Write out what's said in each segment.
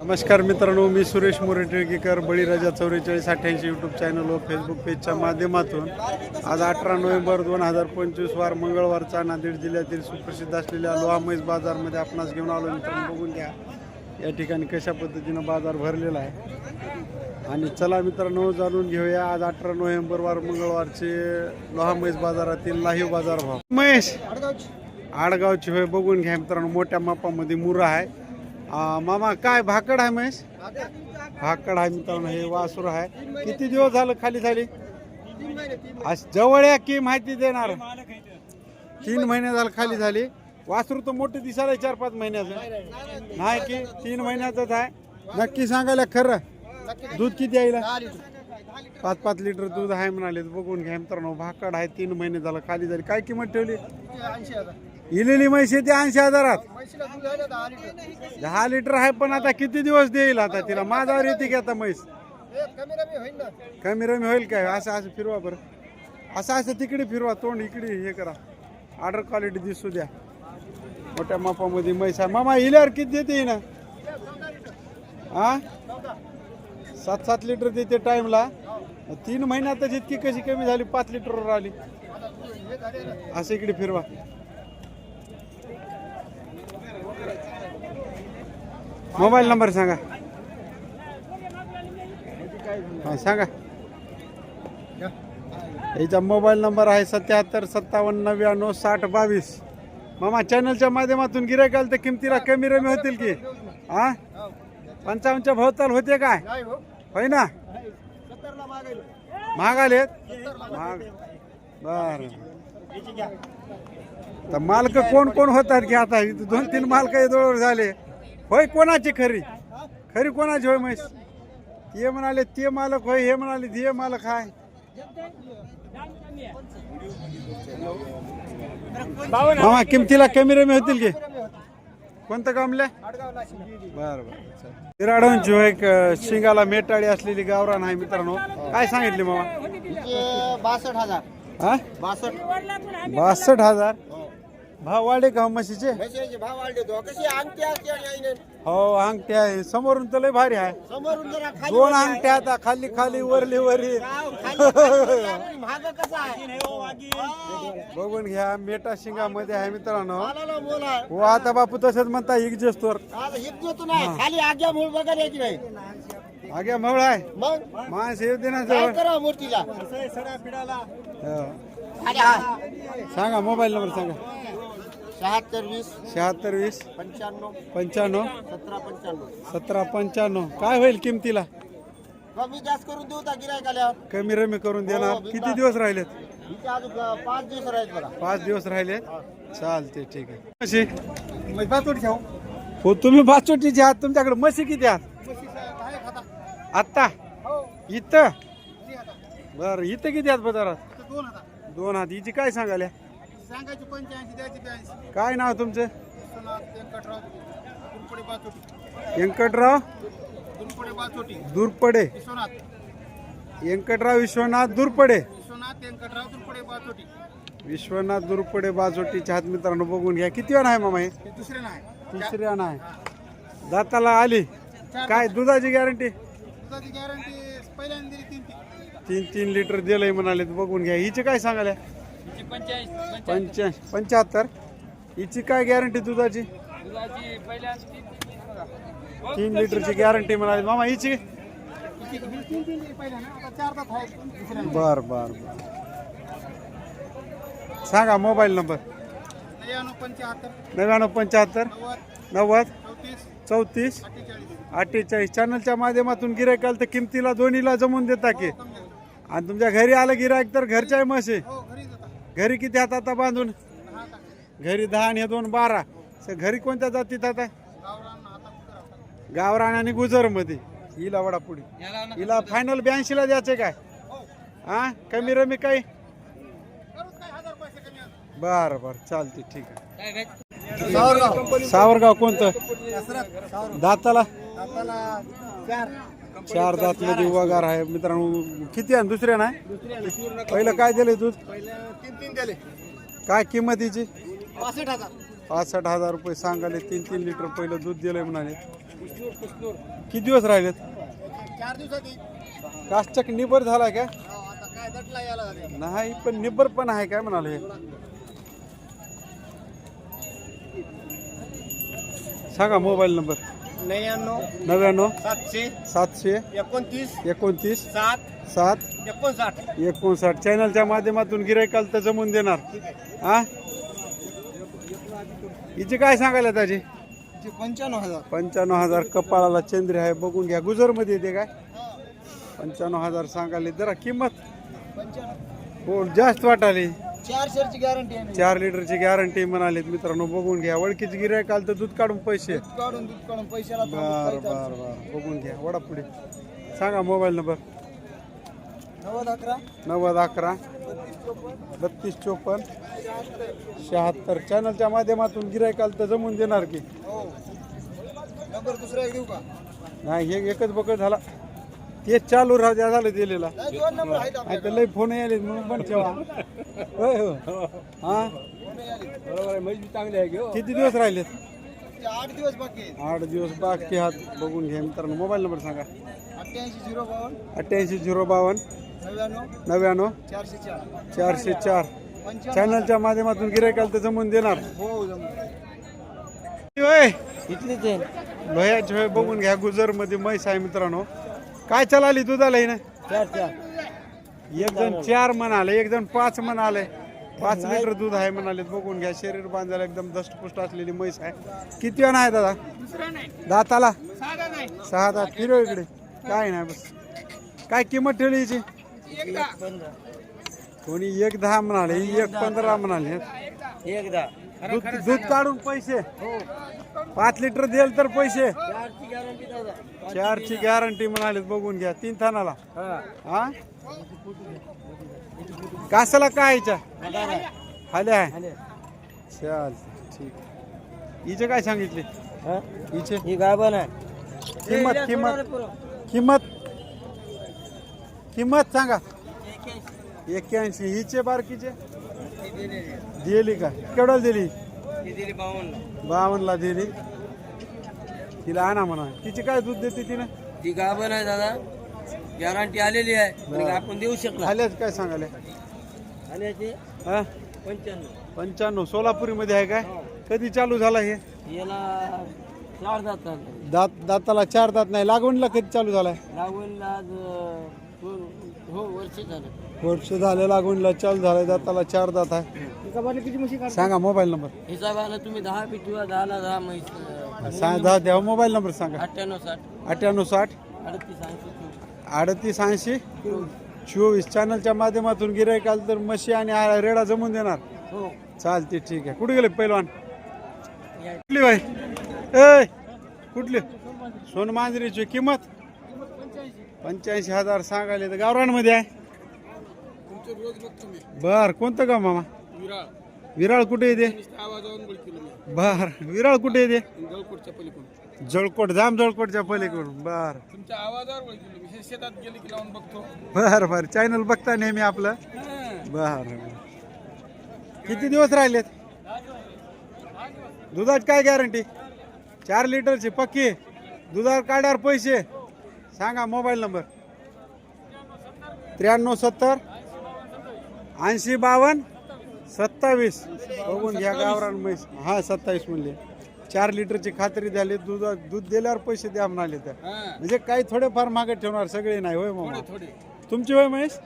नमस्कार मित्रांनो मी सुरेश मोरे टिळकेकर बळीराजा चौवेचाळीस अठ्ठ्याऐंशी यूट्यूब चॅनल व फेसबुक पेजच्या माध्यमातून आज अठरा नोव्हेंबर दोन हजार पंचवीस वार मंगळवारचा नांदेड जिल्ह्यातील सुप्रसिद्ध असलेल्या लोहा म्हैस बाजारमध्ये आपणास घेऊन आलो मित्रांनो बघून घ्या. या ठिकाणी कशा पद्धतीनं बाजार भरलेला आहे. आणि चला मित्रांनो जाणून घेऊया आज अठरा नोव्हेंबर वार मंगळवारचे लोहा म्हैस बाजारातील लाहीव बाजार भाव महेश आडगावची होय बघून घ्या मित्रांनो मोठ्या मापामध्ये मुरा आहे. आ, मामा काय भाकड आहे महेश भाकड आहे मित्रांनो हे वासुर आहे. किती दिवस झालं खाली झाली? आज जवळ या की माहिती देणार? तीन महिने झालं खाली झाली. वासरू तर मोठे दिसायला चार पाच महिन्याचं. नाही की तीन महिन्याचंच आहे. नक्की सांगायला खरं. दूध किती यायला पाच पाच लिटर दूध आहे म्हणाले. बघून घ्या मित्रांनो भाकड आहे. तीन महिने झालं खाली झाली. काय किंमत ठेवली? इलेली म्हैस येते ऐंशी हजारात. दहा लिटर आहे पण आता किती दिवस देईल आता तिला? माझ्यावर येते की आता म्हैस? कमी रमी होईल काय? असं असं फिरवा बरं. असं असं तिकडे फिरवा तोंड इकडे हे करा. ऑर्डर क्वालिटी दिसू द्या. मोठ्या मापामध्ये म्हैस आहे. मामा इल्यावर किती देते ना हा सात सात लिटर देते टाईमला. तीन महिन्यात जितकी कशी कमी झाली? पाच लिटरवर आली. असं इकडे फिरवा. मोबाईल नंबर सांगा. हा सांगा. याचा मोबाईल नंबर आहे सत्याहत्तर सत्तावन्न नव्याण्णव साठ बावीस. मामा चॅनलच्या माध्यमातून गिरायकाल तर किमतीला कमी रमी होतील की? हा? पंचावन्नच्या भोवताल होते काय? होय ना? महाग आलेत महाग बर. तर मालक कोण कोण होतात की आता? दोन तीन मालक जवळ झाले. होय कोणाची खरी? खरी कोणाची होय म्हैस? ते म्हणाले ते मालक होय हे म्हणाले ते मालक हाय. मामा किमतीला कमी रमी होतील की? कोणतं कामल्या बर बर तिराडोंची होय शिंगाला मेटाळी असलेली गावरान आहे मित्रांनो. काय सांगितले मामा? बासष्ट हजार. हा? बासष्ट. बासष्ट हजार? भाव वाढे का हो म्हशीचे? म्हशीचे भाव वाढले तो. कशी अंगठी असते आणि आईने हो अंगठ्या आहे. समोरून तर लय भारी आहे. समोरून जरा खाली दोन अंगठ्या आता खाली खाली वरली वरली महाग कसा आहे? बघून घ्या मेटा शिंगामध्ये आहे मित्रांनो. हो आता बापू तसंच म्हणता इगजेस्तोर आता हित देतो नाही खाली आग्या मूळ बघायला यायची नाही. आग्या मवळ आहे. मग? माणस येऊ दे ना काय जवळ. करा मूर्तीला? हो. हा. सांगा मोबाईल नंबर सांगा. शहात्तर वीस शहात्तर वीस. पंच्याण्णव पंच्याण्णव. सतरा पंच्याण्णव. सतरा पंच्याण्णव. काय होईल किमतीला? कमी जास्त करून देऊ का गिरायक आल्यावर कमी रमी करून देणार. किती दिवस राहिलेत? इथे अजून अं, पाच दिवस राहील बघा. पाच दिवस राहिले चालते ठीक आहे. म्हशी? हो तुम्ही बाचोटीचे आहात. तुमच्याकडे म्हशी किती आहात? आत्ता? इथं? बर इथं किती आहात बाजारात? दोन हात हिची काय सांगाल्या सांगायची पंच्याऐंशी द्यायची ब्याऐंशी. काय नाव तुमचं? विश्वनाथ व्यंकटराव दुरपडे बाचोटी. व्यंकटराव? दुरपडे बाचोटी. दुरपडे. विश्वनाथ. व्यंकटराव विश्वनाथ दुरपडे. विश्वनाथ व्यंकटराव दुरपडे बाचोटी. विश्वनाथ दुरपडे बाजोटीच्या हात मित्रांनो बघून घ्या. किती वेळ आहे मामा हे? हे दुसरे नाही. नाही. दाताला आली. काय दुधाची गॅरंटी दुधाची गॅरंटी पहिल्यांदा दिली तीन ती तीन तीन लिटर दिलंय म्हणाले बघून घ्या. हिची काय सांगाल्या पंच्या पंच्याहत्तर. हिची काय गॅरंटी दुधाची? तीन लिटरची गॅरंटी म्हणाली मामा हिची? बर बर बर. सांगा मोबाईल नंबर नव्याण्णव पंच्याहत्तर. नव्वद. चौतीस. अठ्ठेचाळीस. चॅनलच्या माध्यमातून गिरायकाल तर किमतीला दोन्हीला जमवून देता की. झालं. आणि तुमच्या घरी आलं गिरायक तर घरच्या म्हशी. हो घरी किती हात आता बांधून? घरी दहा आणि हे दोन बारा. स- घरी कोणत्या जातीत आता? गावरान आणि गुजरमध्ये हिला वडा पुढे हिला फायनल ब्याऐंशी ला द्यायचे काय? हा कमी रमी काही. बर बर. चालते ठीक आहे. सावरगाव. सावरगाव कोणतं? दाताला? चार चारमध्ये वगार आहे. मित्रांनो किती आहे दुसऱ्या नाही? पहिलं काय दिले दूध? तीन तीन दिले काय किंमतीची पासष्ट हजार पासष्ट हजार रुपये सांगाले तीन तीन लिटर पहिलं दूध दिलंय म्हणाले. किती दिवस राहिलेत? चार दिवसात कास्टक निबर झाला का आता काय? दटला नाही पण निबर पण आहे काय म्हणाले? सांगा मोबाईल नंबर. नव्याण्णव नव्याण्णव सातशे सातशे एकोणतीस एकोणतीस सात सात एकोणसाठ. एकोणसाठ. चॅनलच्या माध्यमातून गिरायकाल तर जमून देणार. हा? हिची काय सांगायला त्याची पंच्याण्णव हजार. पंच्याण्णव हजार कपाळाला चंद्र आहे. बघून घ्या. गुजरमध्ये येते काय? पंच्याण्णव हजार सांगायला जरा किंमत. पंच्याण्णव. हो जास्त वाटाली. चार गॅरंटी आहे चार लिटरची गॅरंटी म्हणालीत मित्रांनो बघून घ्या. ओळखीची गिरायकाल तर दूध काढून पैसे. काढून दूध काढून पैशाला बर बर बर. बघून घ्या. वडा पुढे सांगा मोबाईल नंबर. नव्वद अकरा. नव्वद अकरा. बत्तीस चोपन्न. शहात्तर. चॅनलच्या माध्यमातून गिरायकाल तर जमून देणार की. हो. नंबर दुसरा एक देऊ का? नाही हे एकच बकत झाला. तेच चालू राहू द्या झालं दिलेला. आहेत तर लई फोन यायले म्हणून पण ठेवा. होय हो. हा? बरोबर आहे म्हणजे चांगले आहे घेऊ किती दिवस राहिलेत? आठ दिवस बाकी आहेत. आठ दिवस बाकी हात बघून घ्या मित्रांनो. मोबाईल नंबर सांगा. अठ्ठ्याऐंशी झिरो बावन्न. अठ्ठ्याऐंशी झिरो बावन्न. नव्याण्णव. नव्याण्णव. चारशे चार. चारशे चार. चॅनलच्या माध्यमातून गिरायकाल तर जमून देणार. हो होय. इथलीच आहे. लोह्याची होय बघून घ्या. गुजरमध्ये म्हैस आहे मित्रांनो. काय चलाली दुधाला ना चार चार. एक जण चार म्हणाले एक जण पाच म्हणाले. पाच लिटर दूध आहे म्हणाले बघून घ्या. शरीर बांधायला एकदम दष्टपुष्ट असलेली म्हैस आहे. किती वेळ आहे दादा? दाताला? सहा दात. फिरो इकडे. काय नाही बस. काय किंमत ठेवली हिची? कोणी एक दहा म्हणाले एक पंधरा म्हणाले. एकदा दूध दूध काढून पैसे. पाच लिटर देल तर पैसे. चारची गॅरंटी म्हणाले बघून घ्या. तीन थानाला. हा. कासाला काय याच्या? खाली आहे. चाल ठीक. हिचे काय सांगितले? हिचे? ही गाभण आहे. किंमत किंमत. किंमत? किंमत सांगा. एक्क्याऐंशी हिचे बारकीचे? दिली का? केवढ्याला दिली? दिली बावन्न. बावनला दिली. तिला आणा म्हणा. तिची काय दूध देते तिने? ती गाभण आहे दादा. गॅरंटी आलेली आहे. पण आपण देऊ शकला. आल्याच काय सांगाले आल्याचे हा? पंच्याण्णव. पंच्याण्णव. सोलापुरीमध्ये आहे काय? कधी चालू झाला हे? याला चार जातात दात दाताला चार दात नाही. लागवणला कधी चालू झालाय? लागवणला आज अं, दोन- हो वर्ष झालं. वर्ष झालं लागवणला चालू झालाय दाताला चार दात आहे. किती म्हशी सांगा मोबाईल नंबर. हिसाबाला तुम्ही दहा पिठवा दहाला दहा म्हैस सांग दहा द्या मोबाईल नंबर सांगा. अठ्ठ्याण्णव साठ. अठ्ठ्याण्णव साठ. अडतीस ऐंशी चोवीस. अडतीस ऐंशी. चोवीस. चॅनलच्या माध्यमातून गिरायकाल तर म्हशी आणि रेडा जमून देणार. हो. चालते ठीक आहे. कुठे गेले पैलवान? या. कुठली बाई? ए कुठली? सोन मांजरीची किंमत? पंच्याऐंशी हजार सांगायले तर गावरानमध्ये आहे. बर कोणतं गाव मामा? विराळ. कुठे येते बर विराळ कुठे येते जळकोट जाम जळकोटच्या पलीकडून. बर. तुमच्या आवाजावर ओळखलं मी हे शेतात गेले की लावून बघतो. बर बर. चॅनल बघता नेहमी आपलं. बर किती दिवस राहिलेत? दुधाची काय गॅरंटी चार लिटरची पक्की. दुधावर काढ्यावर पैसे. सांगा मोबाईल नंबर. त्र्याण्णव सत्तर ऐंशी बावन्न सत्तावीस. बघून घ्या गावरान म्हैस. हा सत्तावीस म्हणले. चार लिटरची खात्री झाली दूध दूध दिल्यावर पैसे द्या म्हणाले तर. म्हणजे काही थोडेफार मागे ठेवणार सगळे नाही होय थोडे तुमची होय महेश.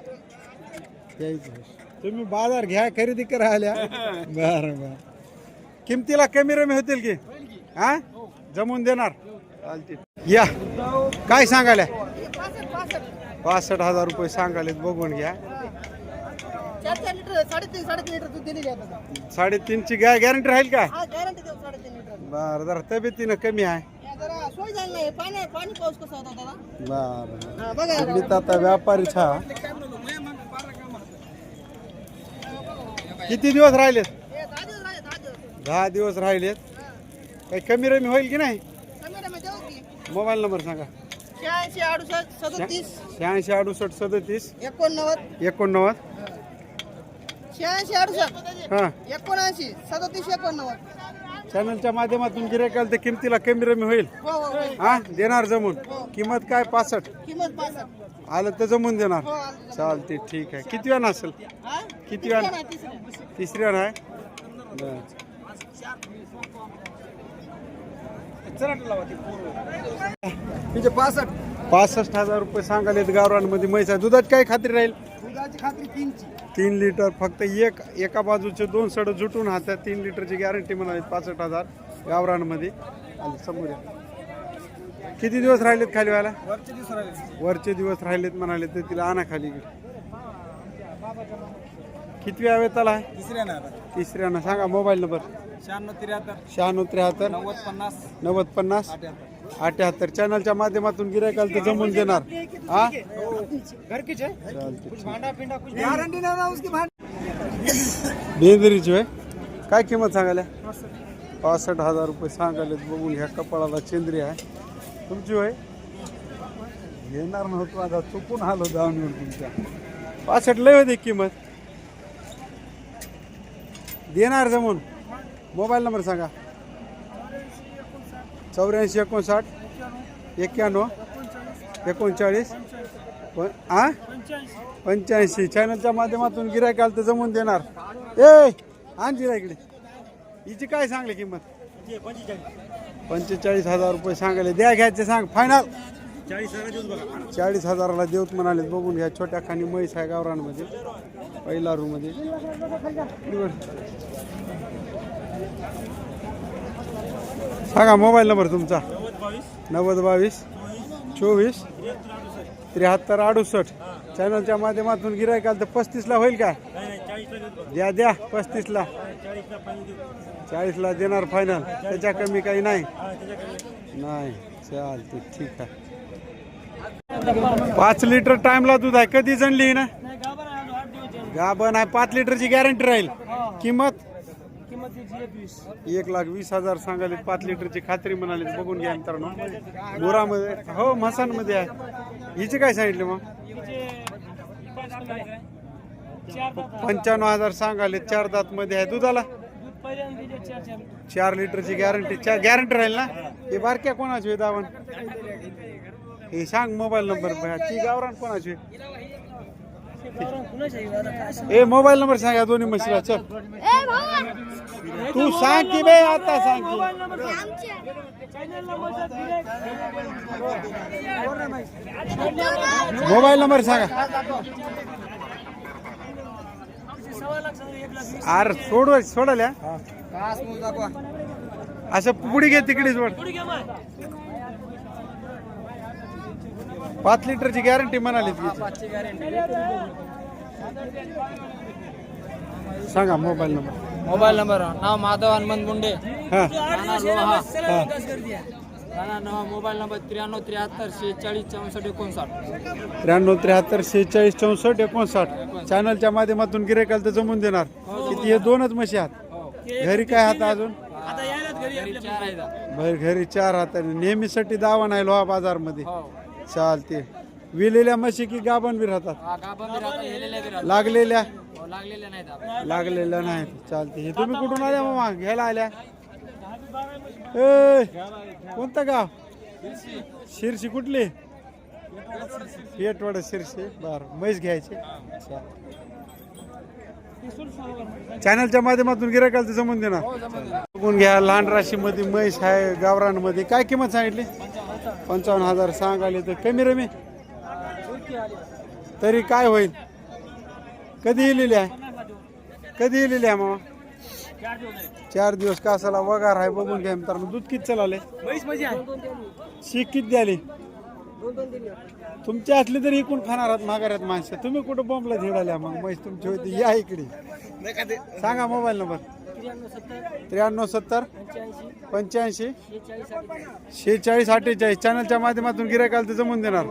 तुम्ही बाजार घ्या खरेदी करा आल्या. बर बर. किमतीला कमी रमी होतील की? हा? जमून देणार? चालतील या. काय सांगायला? पासष्ट हजार रुपये सांगायला बघून घ्या. साडेतीनची गॅ गॅरंटी राहील काय बरं जरा तब्येतीनं कमी आहे. बरं. मी तर आता व्यापारी छा. किती दिवस राहिलेत? दहा दिवस राहिलेत. काही कमी रमी होईल की नाही? मोबाईल नंबर सांगा. शहाऐंशी अडुसष्ट सदतीस. शहाऐंशी अडुसष्ट सदतीस. एकोणनव्वद. एकोणनव्वद. शहाऐंशी अडुसष्ट. हां. एकोणऐंशी सदतीस एकोणनव्वद. चॅनलच्या माध्यमातून गिरायकाल तर किमतीला कमी रमी होईल. हो हो हो. हा? देणार जमून. किंमत काय? पासष्ट. किंमत पासष्ट. आलं तर जमून देणार. हो आलं चालते ठीक आहे. किती वेळ असेल? हा? किती वेळ तिसरी तिसऱ्या आहे? बरं. तिचे पासष्ट. पासष्ट हजार रुपये सांगालेत गावरांमध्ये म्हैस. आहे दुधात काय खात्री राहील? दुधाची खात्री तीनची. तीन लिटर फक्त एक एका बाजूचे दोन सड जुटून हातात तीन लिटरची गॅरंटी म्हणाली पासष्ट हजार गावरांमध्ये आले समोर या. किती दिवस राहिलेत खाली व्हायला? वरचे दिवस राहिले. वरचे दिवस राहिलेत म्हणाले तर तिला आणा खाली. किती वेळ आला आहे? तिसऱ्या ना तिसऱ्यानं सांगा मोबाईल नंबर. शहाण्णव त्र्याहत्तर. शहाण्णव त्र्याहत्तर. नव्वद पन्नास. नव्वद पन्नास. अठ्याहत्तर. चॅनलच्या माध्यमातून गिरायकाल तर जमून देणार. हा? घर की छे चालते भांडा पिंडा कुछ गारंटी ना ना उसकी बेंदरीची होय? काय किंमत सांगायला? पासष्ट हजार रुपये सांगायलेत. बघून ह्या कपाळाला चेंद्री आहे. तुमची होय? घेणार नव्हतो. आता चुकून आलो दावणीवर तुमच्या. पासष्ट लय होती किंमत. देणार जमून मोबाईल नंबर सांगा. चौऱ्याऐंशी एकोणसाठ एक्क्याण्णव एकोणचाळीस पण आ? पंच्याऐंशी. चॅनलच्या माध्यमातून गिरायक आलं तर जमून देणार. ए आण जिरा इकडे. हिची काय सांगली किंमत? पंचेचाळीस हजार रुपये सांगायला. द्या घ्यायचे सांग. फायनल चाळीस हजाराला देऊत म्हणाले बघून घ्या छोट्या खाणी म्हैस आहे गावरांमध्ये पहिला रूममध्ये. निवड. सांगा मोबाईल नंबर तुमचा? नव्वद बावीस. चोवीस. त्र्याहत्तर अडुसष्ट. चॅनलच्या माध्यमातून गिरायक आलं तर पस्तीसला होईल काय द्या द्या पस्तीसला. चाळीसला देणार फायनल त्याच्या कमी काही नाही. नाही चालते ठीक आहे. पाच लिटर टाइमला दूध आहे. कधी जणली ना? गाभण आहे पाच लिटरची गॅरंटी राहील. किंमत? एक लाख वीस हजार सांगाले पाच लिटरची खात्री म्हणाली. बघून घ्या मित्रांनो. मोरामध्ये हो मसानमध्ये आहे. हिचे काय सांगितले मग? पंच्याण्णव हजार सांगाले चार दात मध्ये आहे दुधाला? चार लिटरची गॅरंटी चार गॅरंटी राहील ना? हे बारक्या कोणाची दावण हे सांग मोबाईल नंबर ती गावरान कोणाची? ए मोबाईल नंबर सांग या दोन्ही म्हशीला चल. तू सांग की बे आता सांग की. मोबाईल नंबर सांगा. अरे सोड सोडल्या? असं पुढे घे तिकडे जोड पाच लिटरची गॅरंटी म्हणाली. पाचशे गॅरंटी सांगा मोबाईल नंबर. मोबाईल नंबर नाव माधव हनुमंत मुंडे. हा. हा. मोबाईल नंबर त्र्याण्णव त्र्याहत्तर शेहेचाळीस चौसष्ट एकोणसाठ. त्र्याण्णव त्र्याहत्तर शेहेचाळीस चौसष्ट एकोणसाठ. चॅनलच्या माध्यमातून गिरेकाल तर जमून देणार. किती? हे दोनच म्हशी आहात. घरी काय हात अजून? घरी चार आहेत. बाहेर घरी चार हात नेहमीसाठी दावा नाही लोहा बाजारमध्ये. हो. चालते. विलेल्या म्हशी की गाभण बी राहतात? हा लागलेल्या? हो, लागलेल्या. लागलेल्या नाहीत. चालते. हे तुम्ही कुठून आल्या मामा घ्यायला आल्या? ए कोणतं गाव? शिरशी कुठली? पेटवाड शिरशी. बर म्हैस घ्यायची. चॅनलच्या माध्यमातून गिरायकाल जमून देणार. बघून घ्या लहान राशीमध्ये म्हैस आहे गावरांमध्ये काय किंमत सांगितली? पंचावन्न हजार सांगाले तर कमी रमी. तरी काय होईल? कधी लिहिली आहे? कधी लिहिली आहे मामा? चार दिवस कासाला वगार आहे बघून घ्या मित्रांनो. दूध किती चालले शीक किती द्याली? तुमची असली तरी इकून खाणार आहात माघाऱ्यात माणसं. तुम्ही कुठं बॉम्बला झेडाल्या मग? म्हैस तुमची होती. या इकडे. सांगा मोबाईल नंबर. त्र्याण्णव सत्तर. पंच्याऐंशी. शेहेचाळीस अठ्ठेचाळीस चॅनलच्या माध्यमातून गिरायकाल तर जमून देणार.